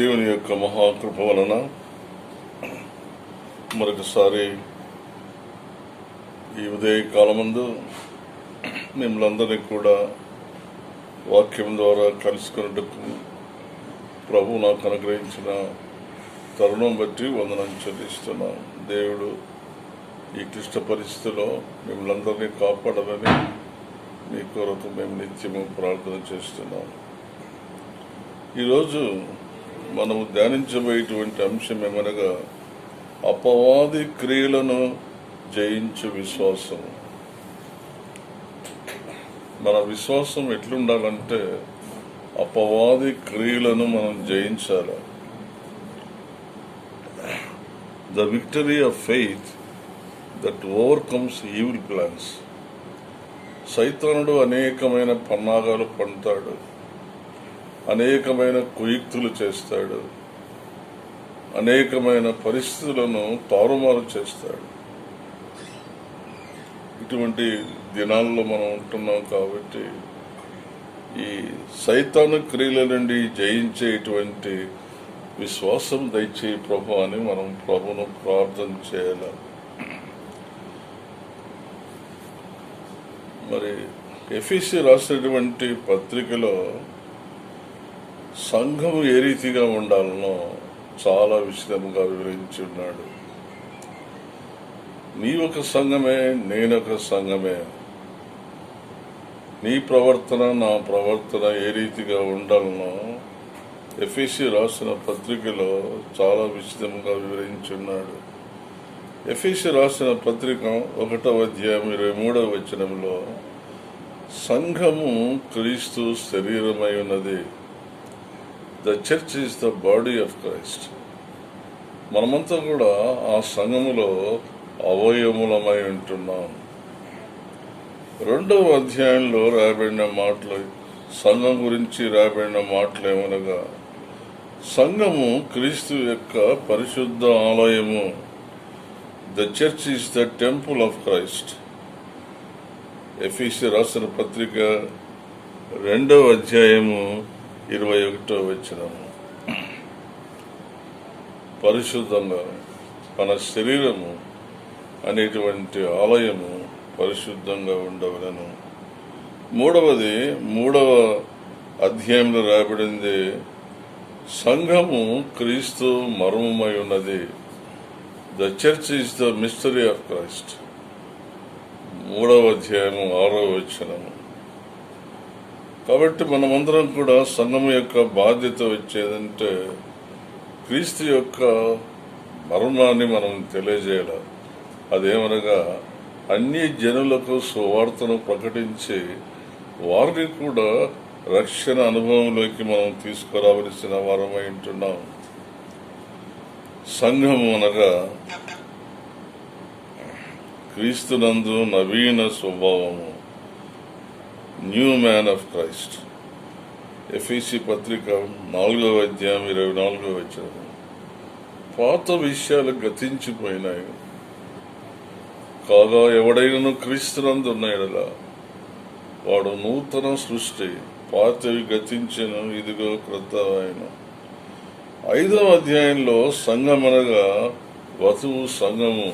దేవుని యొక్క మహాకృప వలన మరొకసారి ఈ ఉదయకాలమందు మిమ్మల్ందరినీ కూడా వాక్యం ద్వారా కలుసుకున్నట్టుకు ప్రభు నాకు అనుగ్రహించిన తరుణం బట్టి వందనం చెల్లిస్తున్నాం. దేవుడు ఈ క్లిష్ట పరిస్థితిలో మిమ్మల్ందరినీ కాపాడాలని మీ కొరకు మేము నిత్యము ప్రార్థన చేస్తున్నాం. ఈరోజు మనము ధ్యానించబోయేటువంటి అంశం ఏమనగా అపవాది క్రియలను జయించు విశ్వాసం. మన విశ్వాసం ఎట్లుండాలంటే అపవాది క్రియలను మనం జయించాలి. The victory of faith that overcomes evil plans సైతానుడు అనేకమైన పన్నాగాలు పంటాడు అనేకమైన కుయుక్తులు చేస్తాడు. అనేకమైన పరిస్థితులను తారుమారు చేస్తాడు. ఇటువంటి దినాల్లో మనం ఉంటున్నాం కాబట్టి ఈ సైతాను క్రియల నుండి జయించేటువంటి విశ్వాసం దయచేయి ప్రభు అని మనం ప్రభును ప్రార్థన చేయాలి. మరి ఎఫీసీ రాసినటువంటి పత్రికలో సంఘం ఏ రీతిగా ఉండాలనో చాలా విశదముగా వివరించి ఉన్నాడు. నీ ఒక సంఘమే నేనొక సంఘమే. నీ ప్రవర్తన నా ప్రవర్తన ఏ రీతిగా ఉండాలనో ఎఫ్ఎసి రాసిన పత్రికలో చాలా విశదముగా వివరించి ఉన్నాడు. ఎఫ్ఎసి రాసిన పత్రిక ఒకటవ అధ్యాయం ఇరవై మూడవ వచనంలో సంఘము క్రీస్తు శరీరమై ఉన్నది. The church is the body of Christ మనమంతా కూడా ఆ సంఘములో అవయములమై ఉంటున్నాం. రెండవ అధ్యాయంలో రాయబడిన మాటలు సంఘం గురించి రాయబడిన మాటలు ఏమనగా సంఘము క్రీస్తు యొక్క పరిశుద్ధ ఆలయము. The church is the temple of Christ ఎఫీసీ రాసిన పత్రిక రెండవ అధ్యాయము ఇరవై ఒకటో వచ్చిన పరిశుద్ధంగా మన శరీరము అనేటువంటి ఆలయము పరిశుద్ధంగా ఉండవలను. మూడవది మూడవ అధ్యాయంలో రాబడింది సంఘము క్రీస్తు మర్మమై ఉన్నది. The church is the mystery of Christ మూడవ అధ్యాయము ఆరో వచనము. కాబట్టి మనమందరం కూడా సంఘం యొక్క బాధ్యత వచ్చేదంటే క్రీస్తు యొక్క మరణాన్ని మనం తెలియజేయాలి. అదేమనగా అన్ని జనులకు సువార్తను ప్రకటించి వారిని కూడా రక్షణ అనుభవంలోకి మనం తీసుకురావలసిన వారమై ఉంటున్నాం. సంఘం అనగా క్రీస్తునందు నవీన స్వభావము. New man of Christ. ఎఫ్ఈసి పత్రిక నాలుగవ అధ్యాయం ఇరవై నాలుగవ వచ్చారు పాత విషయాలు గతించిపోయినాయి. కాగా ఎవడైనను క్రీస్తునందు ఉన్నాయడలా వాడు నూతన సృష్టి పాతవి గతించను ఇదిగో క్రొత్త ఆయన ఐదవ అధ్యాయంలో సంఘం అనగా వధువు సంఘము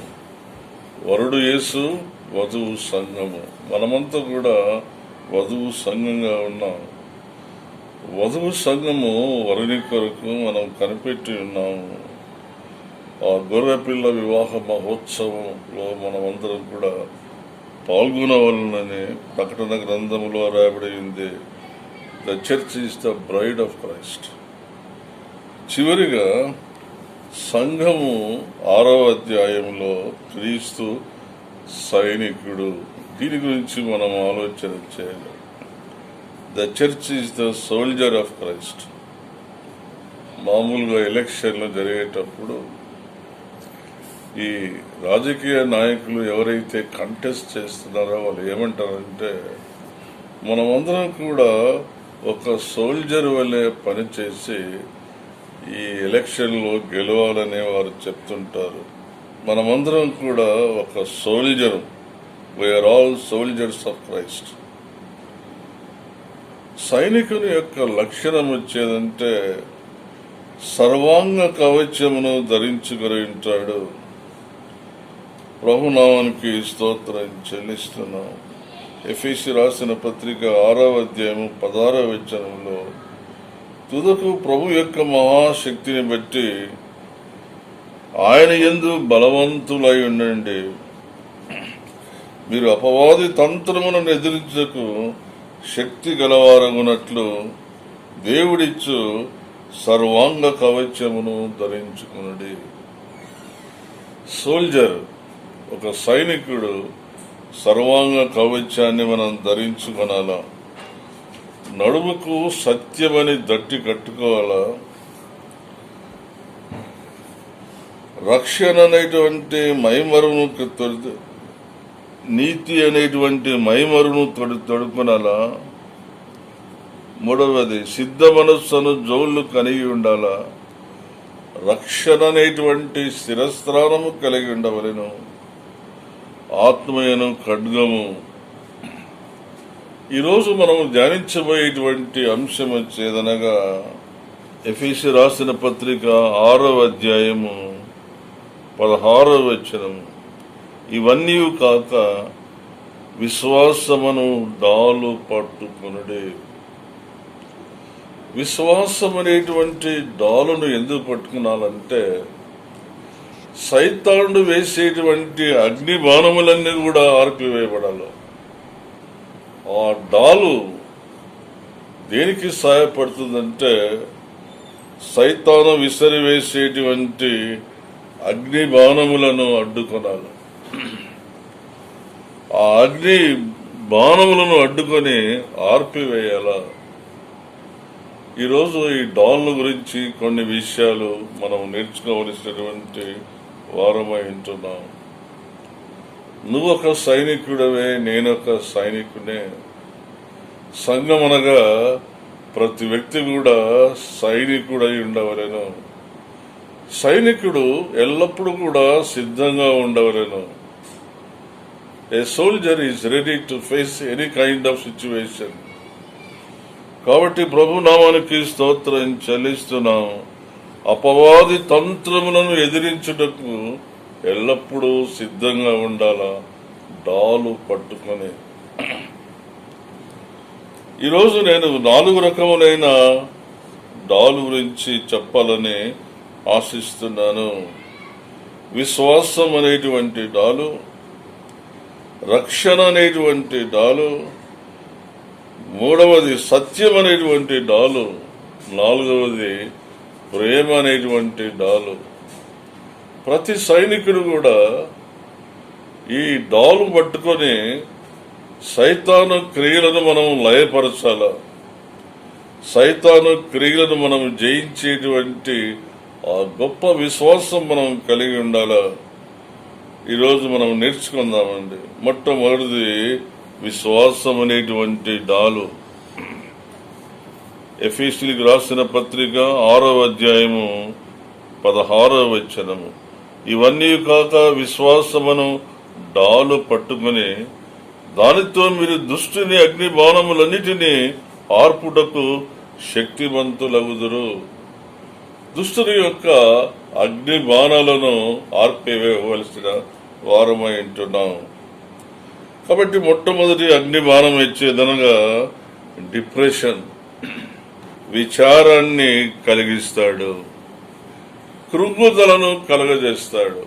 వరుడు యేసు వధువు సంఘము మనమంతా కూడా వధువు సంఘంగా ఉన్నాం. వధువు సంఘము వరుని కొరకు మనం కనిపెట్టి ఉన్నాము ఆ గొర్రెపిల్ల వివాహ మహోత్సవంలో మనమందరం కూడా పాల్గొనవలనని ప్రకటన గ్రంథములో రాయబడింది the church is the bride of Christ. చివరిగా సంఘము ఆరవ అధ్యాయంలో క్రీస్తు సైనికుడు. దీని గురించి మనం ఆలోచన చేయాలి. The church is the soldier of Christ మామూలుగా ఎలక్షన్లు జరిగేటప్పుడు ఈ రాజకీయ నాయకులు ఎవరైతే కంటెస్ట్ చేస్తున్నారో వాళ్ళు ఏమంటారంటే మనమందరం కూడా ఒక సోల్జర్ వల్లే పనిచేసి ఈ ఎలక్షన్లో గెలవాలని వారు చెప్తుంటారు. మనమందరం కూడా ఒక soldier we are all soldiers of Christ సైనికుని యొక్క లక్షణం వచ్చేదంటే సర్వాంగ కవచమును ధరించుకుని ఉంటాడు. ప్రభునామానికి స్తోత్రం చెల్లిస్తున్నాం. ఎఫీసి రాసిన పత్రిక ఆరో అధ్యాయము పదారో వచనంలో తుదకు ప్రభు యొక్క మహాశక్తిని బట్టి ఆయన ఎందు బలవంతులై ఉండండి. మీరు అపవాది తంత్రములను ఎదిరించకు శక్తి గలవారగునట్లు దేవుడిచ్చు సర్వాంగ కవచమును ధరించుకునడి. సోల్జర్ ఒక సైనికుడు సర్వాంగ కవచాన్ని మనం ధరించుకొనాలా? నడుముకు సత్యమని దట్టి కట్టుకోవాలా? రక్షణ అనేటువంటి మైమరును తొడి నీతి అనేటువంటి మైమరును తొడు తొడుకునలా మూడవది సిద్ధ మనస్సును జోళ్ళు కలిగి ఉండాలా? రక్షణ అనేటువంటి శిరస్త్రానము కలిగి ఉండవలెను. ఆత్మయను ఖడ్గము. ఈరోజు మనం ధ్యానించబోయేటువంటి అంశం వచ్చేదనగా ఎఫీసి రాసిన పత్రిక ఆరవ అధ్యాయము. పదహారవ వచనము ఇవన్నీ కాక విశ్వాసమును డాలు పట్టుకునుడే. విశ్వాసం అనేటువంటి డాలును ఎందుకు పట్టుకున్నాలంటే సైతాండు వేసేటువంటి అగ్ని బాణములన్నీ కూడా ఆర్పివేయబడాలి ఆ డాలు దేనికి సహాయపడుతుందంటే సైతాను విసిరివేసేటువంటి అగ్ని బాణములను అడ్డుకొనాలి. ఆ అగ్ని బాణములను అడ్డుకొని ఆర్పివేయాల ఈరోజు ఈ డాన్ల గురించి కొన్ని విషయాలు మనం నేర్చుకోవలసినటువంటి వారమై ఉంటున్నాం. నువ్వు ఒక సైనికుడవే నేనొక సైనికునే. సంఘం అనగా ప్రతి వ్యక్తి కూడా సైనికుడై ఉండవలేను. సైనికుడు ఎల్లప్పుడూ కూడా సిద్ధంగా ఉండవలను. A soldier is ready to face any kind of situation కాబట్టి ప్రభు నామానికి స్తోత్రం చెల్లిస్తున్నాం. అపవాది తంత్రములను ఎదిరించుటకు ఎల్లప్పుడూ సిద్ధంగా ఉండాలా. డాలు పట్టుకొని. ఈరోజు నేను నాలుగు రకములైన డాలు గురించి చెప్పాలని ఆశిస్తున్నాను. విశ్వాసం అనేటువంటి డాలు రక్షణ అనేటువంటి డాలు మూడవది సత్యం అనేటువంటి డాలు నాలుగవది ప్రేమ అనేటువంటి డాలు. ప్రతి సైనికుడు కూడా ఈ డాలు పట్టుకొని సైతాను క్రియలను మనం లయపరచాల. సైతాను క్రియలను మనం జయించేటువంటి ఆ గొప్ప విశ్వాసం మనం కలిగి ఉండాలా? ఈరోజు మనం నేర్చుకుందామండి. మొట్టమొదటిది విశ్వాసం అనేటువంటి డాలు. ఎఫీసీలకు రాసిన పత్రిక ఆరవ అధ్యాయము పదహారవ వచనము. ఇవన్నీ కాక విశ్వాసమును డాలు పట్టుకుని దానితో మీరు దుష్టిని అగ్ని బాణములన్నిటినీ ఆర్పుటకు శక్తివంతులగుదురు. దుష్టుని యొక్క అగ్ని బాణాలను ఆర్పివేయవలసిన వారమై ఉంటున్నాం. కాబట్టి మొట్టమొదటి అగ్ని బాణం ఇచ్చేదనగా డిప్రెషన్ విచారాన్ని కలిగిస్తాడు. కృంగుదలను కలగజేస్తాడు.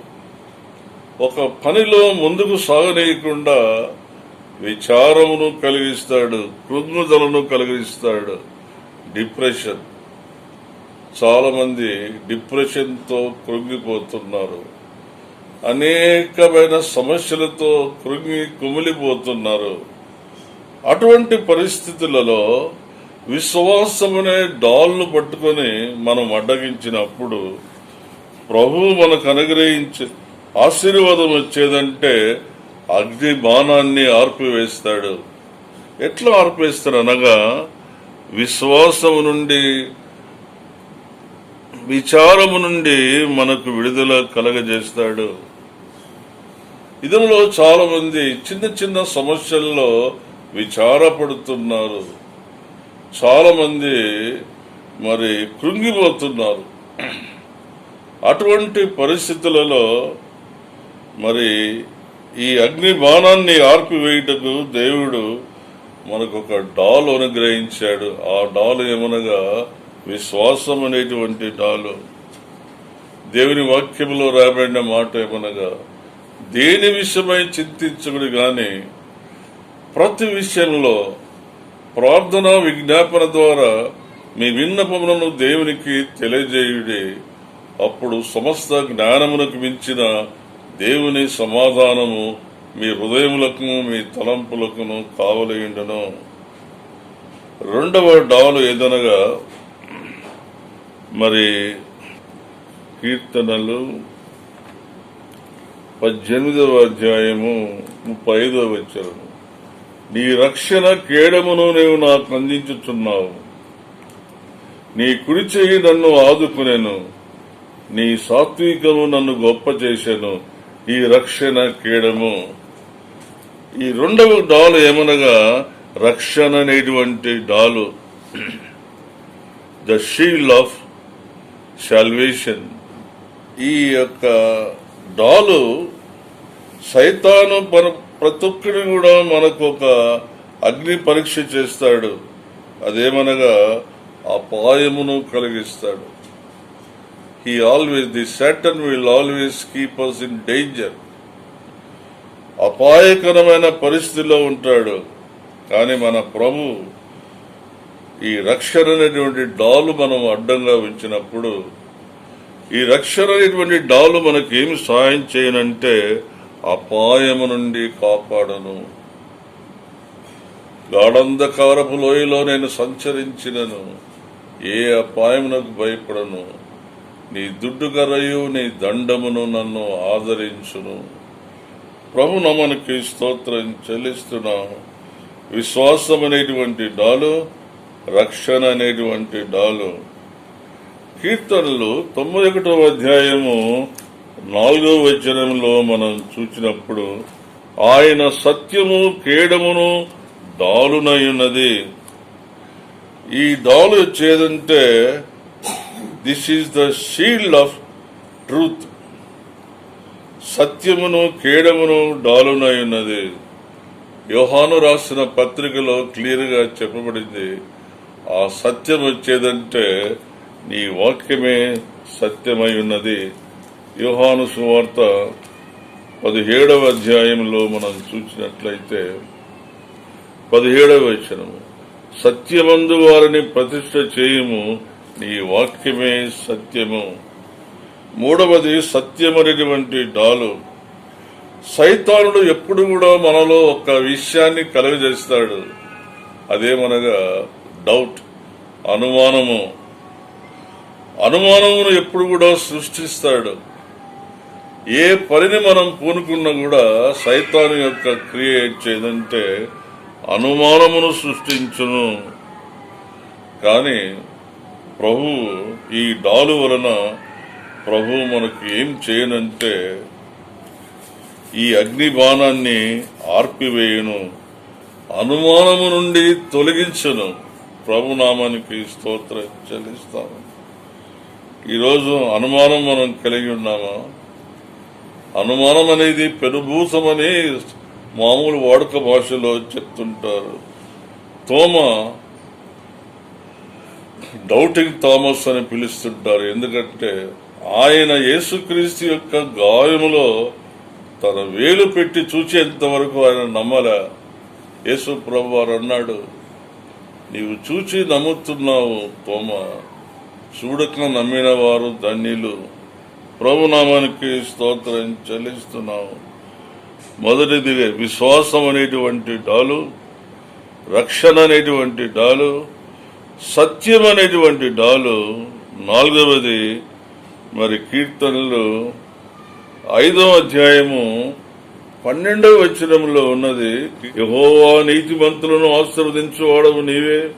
ఒక పనిలో ముందుకు సాగనీయకుండా విచారమును కలిగిస్తాడు కృంగుదలను కలిగిస్తాడు. డిప్రెషన్. చాలా మంది డిప్రెషన్ కృంగిపోతున్నారు. అనేకమైన సమస్యలతో కృంగి కుమిలిపోతున్నారు. అటువంటి పరిస్థితులలో విశ్వాసమనే డాల్ను పట్టుకొని మనం అడ్డగించినప్పుడు ప్రభు మనకు అనుగ్రహించి ఆశీర్వాదం వచ్చేదంటే అగ్ని బాణాన్ని ఆర్పివేస్తాడు. ఎట్లా ఆర్పిస్తాడు అనగా విశ్వాసము నుండి విచారము నుండి మనకు విడుదల కలగజేస్తాడు. ఇదంలో చాలా మంది చిన్న చిన్న సమస్యల్లో విచారపడుతున్నారు. చాలా మంది మరి కృంగిపోతున్నారు. అటువంటి పరిస్థితులలో మరి ఈ అగ్ని బాణాన్ని ఆర్పివేయుటకు దేవుడు మనకు ఒక డాల్ అనుగ్రహించాడు. ఆ డాల్ ఏమనగా విశ్వాసం అనేటువంటి డాలు దేవుని వాక్యంలో రాబడిన మాట ఏమనగా దేని విషయమై చింతించకుడు గాని ప్రతి విషయంలో ప్రార్థన విజ్ఞాపన ద్వారా మీ విన్నపములను దేవునికి తెలియజేయుడి. అప్పుడు సమస్త జ్ఞానమునకు మించిన దేవుని సమాధానము మీ హృదయములకు మీ తలంపులకును కావలయుండను. రెండవ డాలు ఏదనగా మరి కీర్తనలు పద్దెనిమిదవ అధ్యాయము ముప్పై ఐదవ వచ్చరము నీ రక్షణ కేడమును నీవు నాకు అందించుచున్నావు. నీ కుడి చెయ్యి నన్ను ఆదుకునేను. నీ సాత్వికము నన్ను గొప్ప చేశాను ఈ రక్షణ కేడము. ఈ రెండవ డాలు ఏమనగా రక్షణ అనేటువంటి డాలు. ద షీల్డ్ ఆఫ్ సాల్వేషన్ ఈ యొక్క డాలు సైతాను మన ప్రతి ఒక్కడిని కూడా మనకు ఒక అగ్ని పరీక్ష చేస్తాడు. అదేమనగా అపాయమును కలిగిస్తాడు. He always the Satan will always keep us in danger అపాయకరమైన పరిస్థితిలో ఉంటాడు. కానీ మన ప్రభు ఈ రక్షర్ అనేటువంటి డాలు మనం అడ్డంగా ఉంచినప్పుడు ఈ రక్షణ అనేటువంటి డాలు మనకేమి ఏమి సహాయం చేయనంటే అపాయము నుండి కాపాడను. గాఢంధకారపు లోయలో నేను సంచరించినను. ఏ అపాయమునకు భయపడను. నీ దుడ్డు కరయు నీ దండమును నన్ను ఆదరించును. ప్రభు నమనికి స్తోత్రం చెల్లిస్తున్నాను విశ్వాసం అనేటువంటి డాలు రక్షణ అనేటువంటి డాలు. కీర్తనలు తొంభై ఒకటవ అధ్యాయము నాలుగవ వచనంలో మనం చూసినప్పుడు ఆయన సత్యము కేడమును దాలునయున్నది ఉన్నది ఈ దాలు వచ్చేదంటే this is the shield of truth సత్యమును కేడమును డాలునయున్నది. యోహాను రాసిన పత్రికలో క్లియర్గా చెప్పబడింది ఆ సత్యం వచ్చేదంటే నీ వాక్యమే సత్యమై ఉన్నది. యోహాను సువార్త పదిహేడవ అధ్యాయంలో మనం చూసినట్లయితే పదిహేడవ వచనము. సత్యమందు వారిని ప్రతిష్ట చేయుము నీ వాక్యమే సత్యము. మూడవది సత్యమనేటువంటి డాలు. సైతానుడు ఎప్పుడు కూడా మనలో ఒక విషయాన్ని కలుగజేస్తాడు. అదేమనగా డౌట్ అనుమానము. అనుమానమును ఎప్పుడు కూడా సృష్టిస్తాడు. ఏ పనిని మనం పూనుకున్నా కూడా సైతాను యొక్క క్రియ చేయదంటే అనుమానమును సృష్టించును. కానీ ప్రభు ఈ డాలు వలన ప్రభు మనకు ఏం చేయనంటే ఈ అగ్ని బాణాన్ని ఆర్పివేయును. అనుమానము నుండి తొలగించను. ప్రభునామానికి స్తోత్ర చెల్లిస్తాము. ఈరోజు అనుమానం మనం కలిగి ఉన్నామా? అనుమానం అనేది పెనుభూసమని మామూలు వాడుక భాషలో చెప్తుంటారు. తోమ డౌటింగ్ థామస్ అని పిలుస్తుంటారు. ఎందుకంటే ఆయన యేసుక్రీస్తు యొక్క గాయములో తన వేలు పెట్టి చూచేంత వరకు ఆయన నమ్మలే. యేసు ప్రభు వారు అన్నాడు నీవు చూచి నమ్ముతున్నావు తోమ చూడక నమ్మిన వారు ధన్యులు. ప్రభునామానికి స్తోత్రం చెల్లిస్తున్నావు. మొదటిది విశ్వాసం అనేటువంటి డాలు రక్షణ అనేటువంటి డాలు సత్యం అనేటువంటి డాలు. నాలుగవది మరి కీర్తనలు. ఐదవ అధ్యాయము పన్నెండవ వచనంలో ఉన్నది యహోవా నీతిమంతులను ఆశీర్వదించువాడవు నీవే.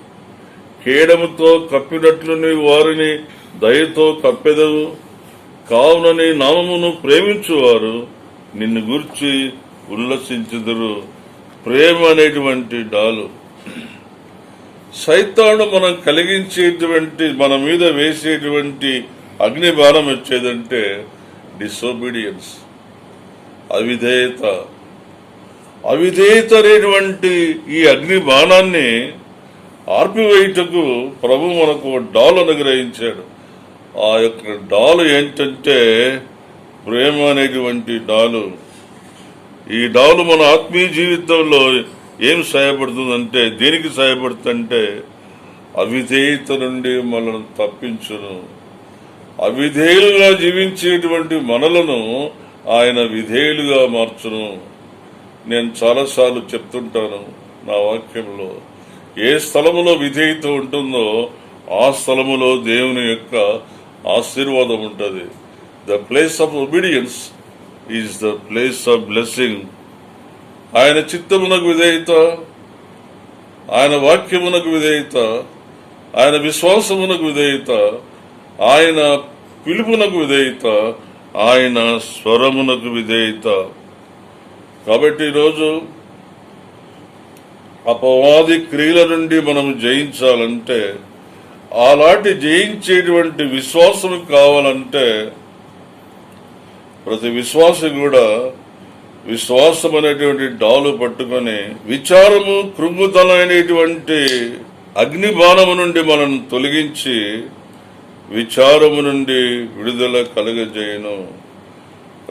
కేడముతో కప్పినట్లు నీవు వారిని దయతో కప్పెదవు. కావున నీ నామమును ప్రేమించువారు నిన్ను గుర్చి ఉల్లసించుదురు. ప్రేమ అనేటువంటి డాలు. సైతాను మనం కలిగించేటువంటి మన మీద వేసేటువంటి అగ్ని బాణం వచ్చేదంటే డిసోబీడియన్స్ అవిధేయత. అవిధేయత అనేటువంటి ఈ అగ్ని బాణాన్ని ఆర్పివేయుటకు ప్రభు మనకు డాల్ అనుగ్రహించాడు. ఆ యొక్క డాలు ఏంటంటే ప్రేమ అనేటువంటి డాలు. ఈ డాలు మన ఆత్మీయ జీవితంలో ఏం సహాయపడుతుందంటే దేనికి సహాయపడుతుందంటే అవిధేయత నుండి మనల్ని తప్పించును. అవిధేయులుగా జీవించేటువంటి మనలను ఆయన విధేయులుగా మార్చును. నేను చాలాసార్లు చెప్తుంటాను నా వాక్యంలో. ఏ స్థలములో విధేయత ఉంటుందో ఆ స్థలములో దేవుని యొక్క ఆశీర్వాదం ఉంటుంది. The place of obedience is the place of blessing ఆయన చిత్తమునకు విధేయత ఆయన వాక్యమునకు విధేయత ఆయన విశ్వాసమునకు విధేయత ఆయన పిలుపునకు విధేయత ఆయన స్వరమునకు విధేయత. కాబట్టి ఈరోజు అపవాది క్రియల నుండి మనం జయించాలంటే అలాంటి జయించేటువంటి విశ్వాసం కావాలంటే ప్రతి విశ్వాసి కూడా విశ్వాసం అనేటువంటి డాలు పట్టుకొని విచారము కృంగుతనైనటువంటి అగ్నిబాణము నుండి మనం తొలగించి విచారము నుండి విడుదల కలుగజేయను.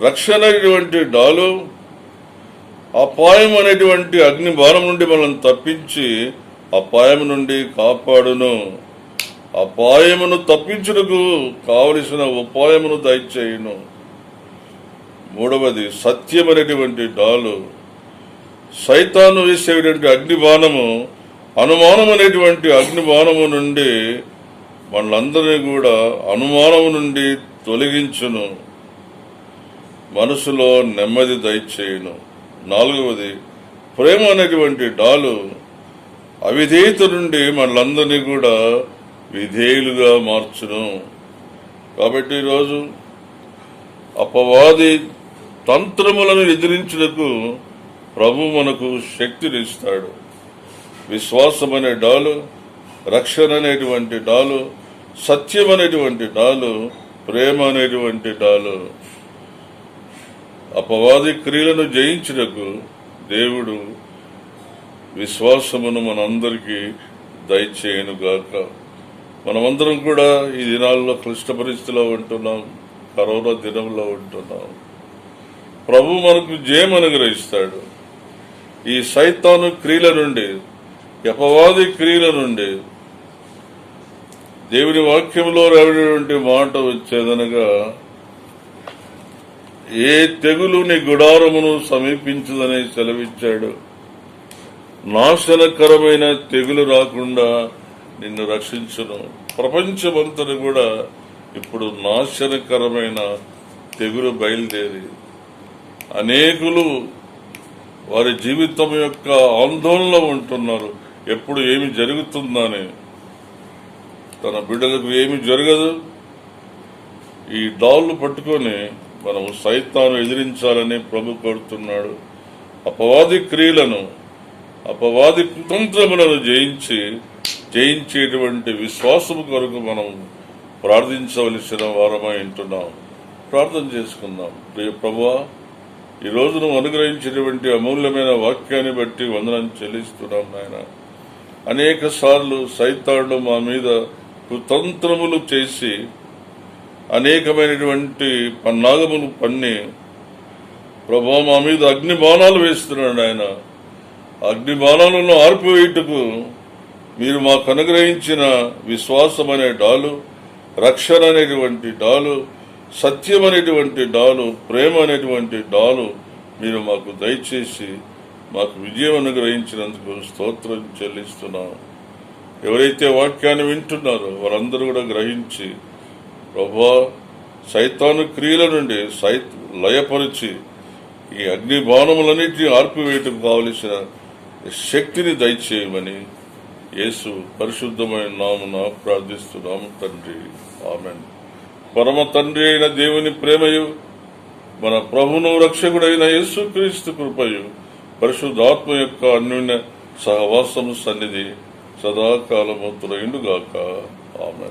రక్షణ అనేటువంటి డాలు అపాయం అనేటువంటి అగ్ని బాణం నుండి మనం తప్పించి అపాయం నుండి కాపాడును. అపాయమును తప్పించుటకు కావలసిన ఉపాయమును దయచేయును. మూడవది సత్యం అనేటువంటి డాలు. సైతాను వేసేటువంటి అగ్ని బాణము అనుమానం అనేటువంటి అగ్ని బాణము నుండి మనలందరినీ కూడా అనుమానం నుండి తొలగించును. మనసులో నెమ్మది దయచేయును. నాలుగవది ప్రేమ అనేటువంటి డాలు అవిధేయత నుండి మనలందరినీ కూడా విధేయులుగా మార్చును. కాబట్టి ఈరోజు అపవాది తంత్రములను ఎదిరించుటకు ప్రభు మనకు శక్తినిస్తాడు. విశ్వాసం అనే డాలు రక్షణ అనేటువంటి డాలు సత్యం అనేటువంటి డాలు ప్రేమ అనేటువంటి డాలు అపవాది క్రియలను జయించుటకు దేవుడు విశ్వాసమును మనందరికీ దయచేయనుగాక. మనమందరం కూడా ఈ దినాల్లో క్లిష్ట పరిస్థితిలో ఉంటున్నాం కరోనా దినంలో ఉంటున్నాం. ప్రభు మనకు జయం అనుగ్రహిస్తాడు. ఈ సైతాను క్రియల నుండి అపవాది క్రియల నుండి దేవుని వాక్యంలో రావినటువంటి మాట వచ్చేదనగా ఏ తెగులు నీ గుడారమును సమీపించదని సెలవిచ్చాడు. నాశనకరమైన తెగులు రాకుండా నిన్ను రక్షించను. ప్రపంచమంతటి కూడా ఇప్పుడు నాశనకరమైన తెగులు బయలుదేరి అనేకులు వారి జీవితం యొక్క ఆందోళనలో ఉంటున్నారు. ఎప్పుడు ఏమి జరుగుతుందని తన బిడ్డలకు ఏమి జరగదు. ఈ డాళ్ళు పట్టుకొని మనం సైతాను ఎదిరించాలని ప్రభు కోరుతున్నాడు. అపవాది క్రియలను అపవాది కుతంత్రములను జయించి జయించేటువంటి విశ్వాసము కొరకు మనం ప్రార్థించవలసిన వారమై ఉంటున్నాం. ప్రార్థన చేసుకుందాం. ప్రియ ప్రభా ఈ రోజు నువ్వు అనుగ్రహించినటువంటి అమూల్యమైన వాక్యాన్ని బట్టి వందనం చెల్లిస్తున్నాం నాయన. అనేక సార్లు సైతాడు మా మీద కుతంత్రములు చేసి అనేకమైనటువంటి పన్నాగములు పన్ని ప్రభా మా మీద అగ్ని బాణాలు వేస్తున్నాడు ఆయన. అగ్ని బాణాలను ఆర్పివేయుటకు మీరు మాకు అనుగ్రహించిన విశ్వాసం అనే డాలు రక్షణ అనేటువంటి డాలు సత్యం అనేటువంటి డాలు ప్రేమ అనేటువంటి డాలు మీరు మాకు దయచేసి మాకు విజయం అనుగ్రహించినందుకు స్తోత్రం చెల్లిస్తున్నాం. ఎవరైతే వాక్యాన్ని వింటున్నారో వారందరూ కూడా గ్రహించి ప్రభా సైతాను క్రియల నుండి సై లయపరిచి ఈ అగ్ని బాణములన్నింటినీ ఆర్పివేయటం కావలసిన శక్తిని దయచేయమని యేసు పరిశుద్ధమైన నామున ప్రార్థిస్తున్నాము తండ్రి. ఆమెన్. పరమ తండ్రి అయిన దేవుని ప్రేమయు మన ప్రభును రక్షకుడైన యేసు క్రీస్తు కృపయు పరిశుద్ధాత్మ యొక్క అన్యోన్య సహవాసము సన్నిధి సదాకాలము తులయుండుగాక ఆమె